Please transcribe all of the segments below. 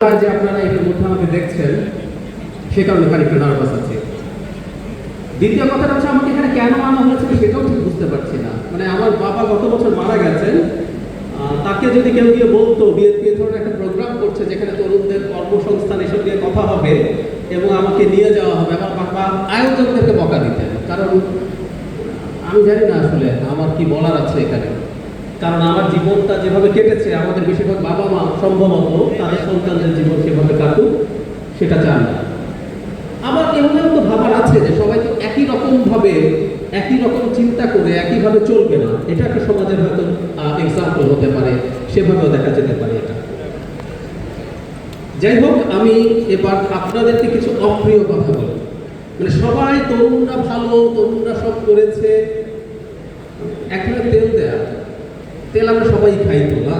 যে আপনারা এটার মধ্যে আমাকে দেখছেন, সে কারণে খানিকটা নার্ভাস আছে। দ্বিতীয় কথাটা হচ্ছে, আমাকে এখানে কেন আনা হয়েছে সেটাও ঠিক বুঝতে পারছি না। মানে আমার বাবা গত বছর মারা গেছেন তাকে যদি কেউ গিয়ে বলতো বিএনপি ধরনের একটা প্রোগ্রাম করছে, যেখানে তরুণদের কর্মসংস্থান এসব নিয়ে কথা হবে এবং আমাকে নিয়ে যাওয়া হবে, আমার বাবা আয়োজকদেরকে বকা দিতেন। কারণ, আমি জানি না আসলে আমার কি বলার আছে এখানে। কারণ আমার জীবনটা যেভাবে কেটেছে, আমাদের বেশিরভাগ বাবা মা সম্ভবত তাদের সন্তানদের জীবন সেভাবে কাটুক, সেটা চান না। আবার এমনও তো ভাবার আছে যে সবাই তো একই রকম ভাবে একই রকম চিন্তা করে, একইভাবে চলবে না। এটা একটা সমাজের হয়তো এক্সাম্পল হতে পারে, সেভাবেও দেখা যেতে পারে এটা। যাই হোক, আমি এবার আপনাদেরকে কিছু অপ্রিয় কথা বলি। মানে সবাই তরুণরা ভালো তরুণরা সব করেছে এখন তেল দেয়া। তেল আমরা সবাই খাই তো না?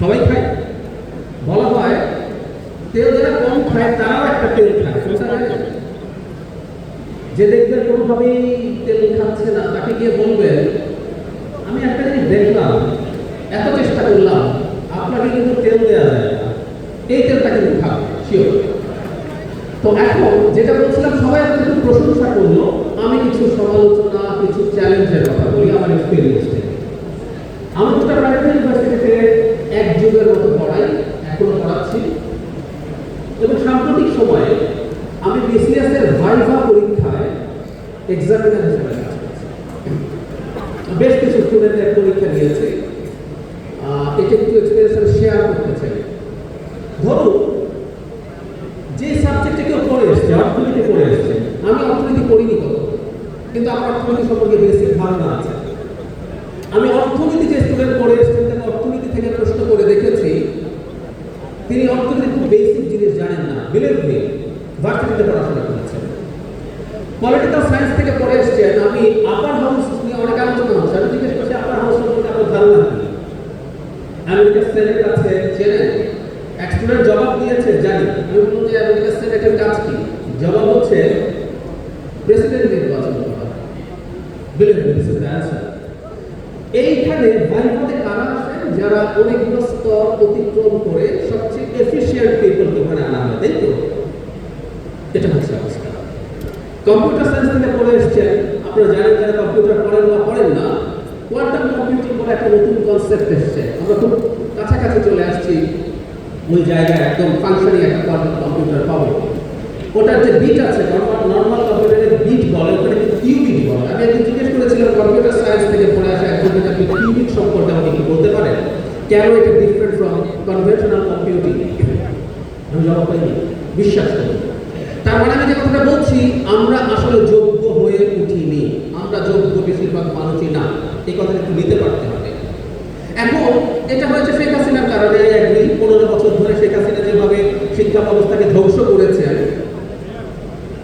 সবাই খাই? বলা হয় তেল যারা কম খায়, তারাও একটা তেল খায়। যে দেখবেন কোনোভাবেই তেল খাচ্ছে না, তাকে গিয়ে বলবেন, আমি একটা জিনিস দেখলাম, এত চেষ্টা করলাম, আপনাকে কিন্তু তেল দেওয়া যায় না। এই তেলটা কিন্তু খাও শিওর তো এখন যেটা বলছিলাম, সবাই একটু প্রশংসা করল। আমি কিছু সমালোচনা, কিছু চ্যালেঞ্জের কথা বলি, আমার এক্সপিরিয়েন্স থেকে। আমি দুটা প্রাইভেট ইউনিভার্সিটিতে এক যুগের মতো পড়াই, এখনও পড়াচ্ছি। এবং সাম্প্রতিক সময়ে আমি বিসিএসের ভাইভা পরীক্ষায় এক্সামিনার হিসেবে বেশ কিছু স্টুডেন্টের পরীক্ষা নিয়েছে। এটা একটু এক্সপিরিয়েন্স শেয়ার করতে চাই। ধরুন যে সাবজেক্টে কেউ পড়ে এসছে অর্থনীতি পড়ে এসছে আমি অর্থনীতি পড়িনি কত কিন্তু আমার অর্থনীতি সম্পর্কে বেসিক ধারণা আছে আমি অর্থনীতি যে স্টুডেন্ট পড়ে এসছেন তাকে অর্থনীতি থেকে প্রশ্ন করে দেখেছি তিনি অর্থনীতি খুব বেসিক জিনিস জানেন না। বিলেভ মি ভার্সিটিতে পড়াশোনা করেছেন। পলিটিক্যাল সায়েন্স থেকে পড়ে এসছেন। আমি আপার হাউস নিয়ে অনেক আলোচনা হচ্ছে। আমি জিজ্ঞেস করছি আপার হাউস সম্পর্কে আপনার ধারণা কি? আমেরিকার সেনেট আছে চেনেন এক স্টুডেন্ট জবাব দিয়েছে জানি আমি বললাম যে আমেরিকার সেনেটের কাজ কি জবাব হচ্ছে প্রেসিডেন্ট নির্বাচন করা believe me this is the answer এইখানে ভাইভাতে কারা আসেন যারা অনেকগুলো স্তর অতিক্রম করে সবচেয়ে এফিসিয়েন্ট পিপলকে ওখানে আনা তো এটা হচ্ছে অবস্থা। কম্পিউটার সায়েন্স থেকে পড়ে এসছেন আপনারা জানেন যারা কম্পিউটার পড়েন বা পড়েন না কোয়ান্টাম কম্পিউটিং বলে একটা নতুন কনসেপ্ট এসছে। আমরা খুব কাছাকাছি চলে আসছি, ওই জায়গায় একদম ফাংশনিং একটা কোয়ান্টাম কম্পিউটার পাবো। ওটার যে বিট আছে নর্মাল কম্পিউটারের বিট বলে, ওখানে কিউবিট বলে। আমি একদিন জিজ্ঞেস করেছিলাম কম্পিউটার সায়েন্স থেকে পড়ে আসা একজন আপনি কিউবিট সম্পর্কে আমাকে কি বলতে পারেন? কেন এটা ডিফারেন্ট ফ্রম কনভেনশনাল কম্পিউটিং বিশ্বাস করি তার মানে আমি যে কথাটা বলছি, আমরা আসলে যোগ্য হয়ে উঠিনি। আমরা যোগ্য বেশিরভাগ মানুষই না। এই কথাটা একটু নিতে পারতে হবে। এখন এটা হয়েছে শেখ হাসিনার কারণে, একদিন পনেরো বছর ধরে শেখ হাসিনা যেভাবে শিক্ষা ব্যবস্থাকে ধ্বংস করেছেন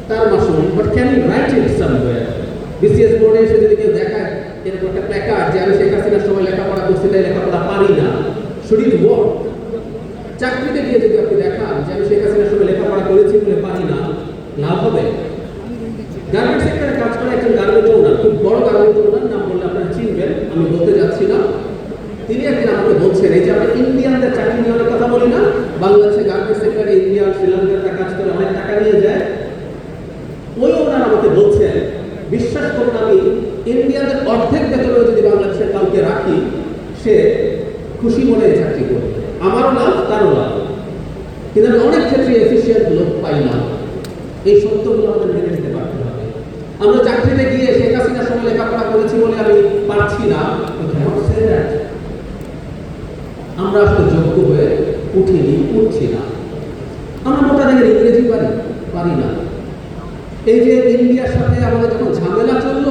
তার মাসুল but can write it somewhere BCS বোর্ডে এসে যদি কেউ দেখায়, এরকম একটা প্ল্যাকার্ড যে আমি শেখ হাসিনার সময় লেখাপড়া করছি, তাই লেখাপড়া পারি না। শুড ইট ওয়ার্ক চাকরিতে গিয়ে যদি আপনি দেখান যে আমি শেখ হাসিনার সময় লেখাপড়া করেছি বলে পারি না, লাভ হবে? গার্মেন্ট সেক্টরে কাজ করা একজন গার্মেন্ট ওনার খুব বড় গার্মেন্ট ওনার নাম বললে আপনারা চিনবেন, আমি বলতে যাচ্ছি না। তিনি একদিন আমাকে বলছেন, এই যে আমরা ইন্ডিয়ানদের চাকরি নিয়ে কথা বলি না, বাংলাদেশে গার্মেন্ট সেক্টরে ইন্ডিয়ান শ্রীলঙ্কানরা কাজ করে অনেক টাকা নিয়ে যায়? ওই ওনার আমাকে বলছেন, বিশ্বাস করুন আমি ইন্ডিয়ানদের অর্ধেক বেতনেও যদি বাংলাদেশের কাউকে রাখি, সে খুশি মনে চাকরি করবে। আমারও লাভ তারও লাভ কিন্তু আমি অনেক ক্ষেত্রে এফিসিয়েন্ট লোক পাই না। এই সত্যগুলো আমাদের মেনে নিতে পারতে হবে। আমরা চাকরিতে গিয়ে শেখ হাসিনার সময় লেখাপড়া করেছি বলে আমি পারছি না. আমরা আসলে যোগ্য হয়ে উঠিনি, উঠছি না। আমরা মোটা দাগের ইংরেজি পারি পারি না। এই যে ইন্ডিয়ার সাথে আমাদের যখন ঝামেলা চলল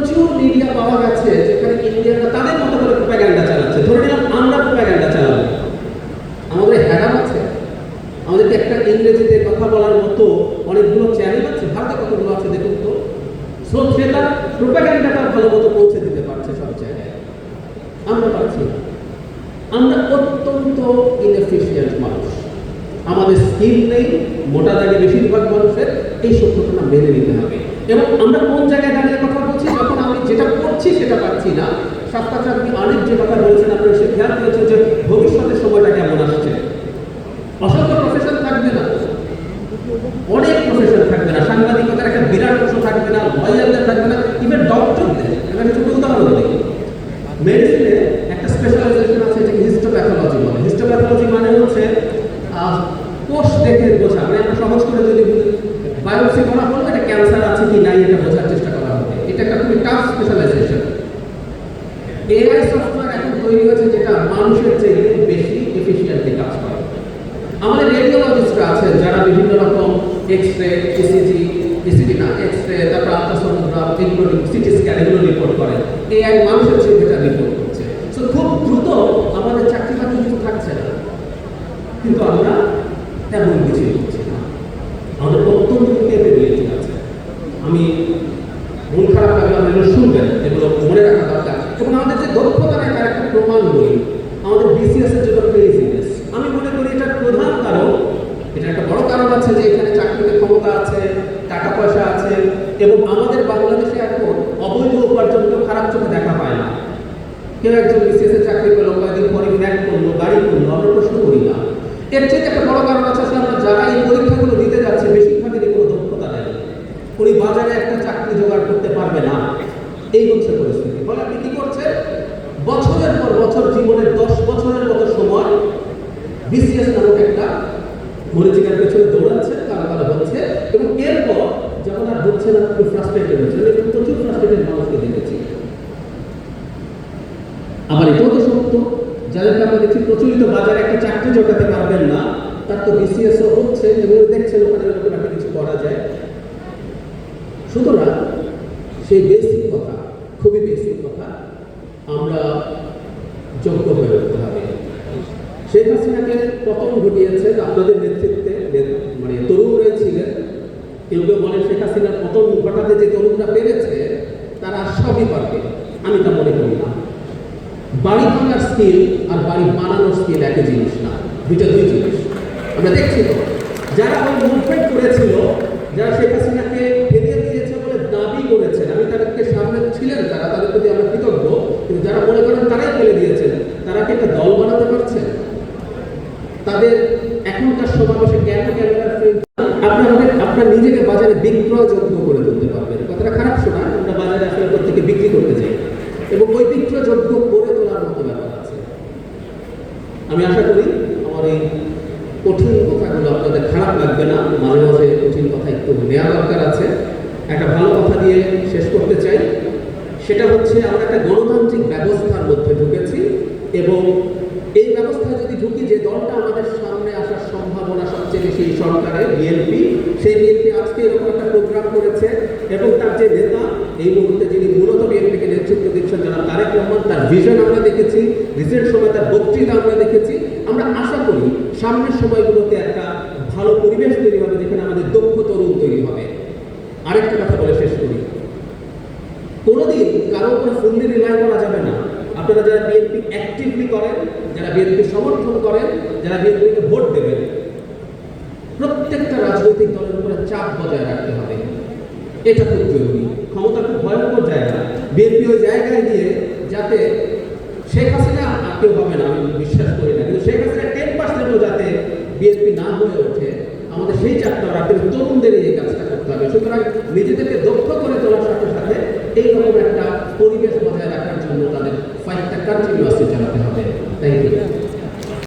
প্রচুর মিডিয়া পাওয়া গেছে যেখানে ইন্ডিয়ানরা তাদের মতো করে প্রোপাগ্যান্ডা চালাচ্ছে। ধরে নিলাম, আমরা প্রোপাগ্যান্ডা চালাবো। আমাদের হ্যারাম আছে। আমাদেরকে একটা ইংরেজিতে কথা বলার মতো অনেকগুলো চ্যানেল আছে। ভারতে কতগুলো আছে দেখুন তো? সো সেটা প্রোপাগ্যান্ডাটা ভালো মতো পৌঁছে দিতে পারছে সব জায়গায়। আমরা পারছি না। আমরা অত্যন্ত ইনএফিসিয়েন্ট মানুষ। আমাদের স্কিল নেই, মোটা দাগে বেশিরভাগ মানুষের। এই সত্যটা মেনে নিতে হবে। এবং আমরা কোন জায়গায় দাঁড়িয়ে যেটা করছি সেটা পাচ্ছি না। সাক্ষাৎ আপনি অনেক যে কথা বলেছেন আপনার, সে খেয়াল করেছেন যে ভবিষ্যতের সময়টা কেমন আসছে। অসংখ্য প্রফেশন থাকবে না। অনেক প্রফেশন থাকবে না। সাংবাদিকতার একটা বিরাট অংশ থাকবে না লয়ারদের থাকবে না ইভেন ডক্টরদের একটা ছোট উদাহরণ দিই। মেডিসিনে একটা স্পেশালাইজেশন আছে যেটা হিস্টোপ্যাথোলজি বলে। হিস্টোপ্যাথোলজি মানে হচ্ছে কোষ দেখে বোঝা। মানে একটা সহজ করে যদি বায়োপসি করা হলো এটা ক্যান্সার আছে কি নাই, এটা বোঝার চেষ্টা খুবই টাফ স্পেশালাইজেশন এআই সফটওয়্যার এখন তৈরি হয়েছে যেটা মানুষের চেয়ে বেশি এফিসিয়েন্টলি কাজ করে। আমাদের রেডিওলজিস্টরা আছেন যারা বিভিন্ন রকম এক্স ইসিজি ইসিজি না এক্স তারপর আলট্রাসোনোগ্রাফ এগুলো সিটি স্ক্যান এগুলো রিপোর্ট করে এআই মানুষের চেয়ে যেটা রিপোর্ট করছে। সো খুব দ্রুত আমাদের চাকরি বাকরি কিছু থাকছে না। কিন্তু আমরা তেমন কিছুই করছি না আমাদের অত্যন্ত ক্যাপেবিলিটি আছে আমি মন খারাপ লাগলে আপনি এগুলো শুনবেন এগুলো মনে রাখা দরকার এবং আমাদের যে দক্ষতা নেই একটা প্রমাণ বলি। আমাদের বিসিএস এর জন্য ক্রেজিনেস আমি মনে করি এটার প্রধান কারণ, এটা একটা বড় কারণ আছে যে এখানে চাকরিতে ক্ষমতা আছে, টাকা পয়সা আছে, এবং আমাদের বাংলাদেশে এখন অবৈধ উপার্জন কেউ খারাপ চোখে দেখা পায় না। কেউ একজন বিসিএস এর চাকরি পেল, কয়েকদিন পরে ফ্ল্যাট করল, গাড়ি করল, আমরা প্রশ্ন করি না। এর চেয়ে একটা বড় কারণ আছে আসলে আমরা যারা এই পরীক্ষাগুলো দিতে যাচ্ছে, বেশিরভাগেরই কোনো দক্ষতা নেই। উনি বাজারে একটা চাকরি জোগাড় করতে পারবে না। এই হচ্ছে পরিস্থিতি। ফলে আপনি কি করছেন? বছর জীবনের দশ বছরের মতো সময় বিসিএস নামক একটা মরিচিকার পেছনে দৌড়াচ্ছে কালো কালো হচ্ছে এবং এরপর যখন আর হচ্ছে না, খুব ফ্রাস্ট্রেটেড হচ্ছে। আমি প্রচুর ফ্রাস্ট্রেটেড মানুষকে দেখেছি। আবার এটাও তো সত্য। যাদেরকে আমরা দেখছি, প্রচলিত বাজারে একটা চাকরি জোটাতে পারবেন না, তার তো বিসিএসও হচ্ছে এবং দেখছেন ওখানে এরকম একটা কিছু করা যায়। সুতরাং সেই বেসিক কথা, খুবই বেসিক কথা, আমরা যোগ্য হয়ে উঠতে হবে। শেখ হাসিনাকে পতন ঘটিয়েছেন আপনাদের নেতৃত্বে মানে ছিলেন। কেউ কেউ বলেন শেখ হাসিনার পতন ঘটাতে যে তরুণরা পেরেছে, তারা সবই পারবে। আমি তা মনে করি না। বাড়ি ভাঙার স্কিল আর বাড়ি বানানোর স্কিল একই জিনিস না। দুইটা দুই জিনিস। আমরা দেখছি তো, যারা ওই মুভমেন্ট করেছিল, যারা শেখ হাসিনাকে ফেরিয়ে দিয়েছে বলে দাবি করেছেন, আমি তাদেরকে সামনে ছিলেন তারা, তাদের প্রতি আমরা কৃতজ্ঞ। কিন্তু যারা মনে তারাই ফেলে দিয়েছেন। তারা কি একটা দল বানাতে পারছেন তাদের এখনকার সমাবেশে কেন আমাদের আপনার নিজেকে বাজারে বিক্রয়যোগ্য করে তুলতে পারবেন। কথাটা খারাপ শোনা, আমরা বাজারে আসলে প্রত্যেকে বিক্রি করতে চাই। এবং ওই বিক্রয়যোগ্য করে তোলার মতো ব্যাপার আছে। আমি আশা করি আমার এই কঠিন কথাগুলো আপনাদের খারাপ লাগবে না। মাঝে মাঝে কঠিন কথা একটু নেওয়া দরকার আছে। একটা ভালো কথা দিয়ে শেষ করতে চাই। সেটা হচ্ছে আমরা একটা গণতান্ত্রিক ব্যবস্থার মধ্যে ঢুকেছি এবং এই ব্যবস্থায় যদি ঢুকি যে দলটা আমাদের সামনে আসার সম্ভাবনা সবচেয়ে বেশি এই সরকারের, বিএনপি, সেই বিএনপি আজকে এরকম একটা প্রোগ্রাম করেছে এবং তার যে নেতা, এই মুহূর্তে যিনি মূলত বিএনপিকে নেতৃত্ব দিচ্ছেন যারা তারেক রহমান, তার ভিশন আমরা দেখেছি রিসেন্ট সময় তার বক্তৃতা আমরা দেখেছি। আমরা আশা করি সামনের সময়গুলোতে একটা ভালো পরিবেশ তৈরি হবে যেখানে আমাদের দক্ষ তরুণ তৈরি হবে। আরেকটা কথা বলে শেষ করি কোনোদিন কারও ফুললি রিলাই করা যাবে না। আপনারা যারা বিএনপি অ্যাক্টিভলি করেন, যারা বিএনপি সমর্থন করেন, যারা বিএনপিকে ভোট দেবেন, প্রত্যেকটা রাজনৈতিক দলের উপরে চাপ বজায় রাখতে হবে। এটা খুব জরুরি। ক্ষমতা খুব ভয়ঙ্কর জায়গা। বিএনপি ওই জায়গায় দিয়ে যাতে শেখ হাসিনা আর কেউ হবে না, আমি বিশ্বাস করি না, কিন্তু শেখ হাসিনা টেন পার্সেন্টও যাতে বিএনপি না হয়ে ওঠে, আমাদের সেই চাপটা রাখতে তরুণদের এই কাজটা করতে হবে। সুতরাং নিজেদেরকে দক্ষ পরিবেশ বজায় রাখার জন্য তাদের ফাইটটা কন্টিনিউয়াসলি চালাতে হবে। Thank you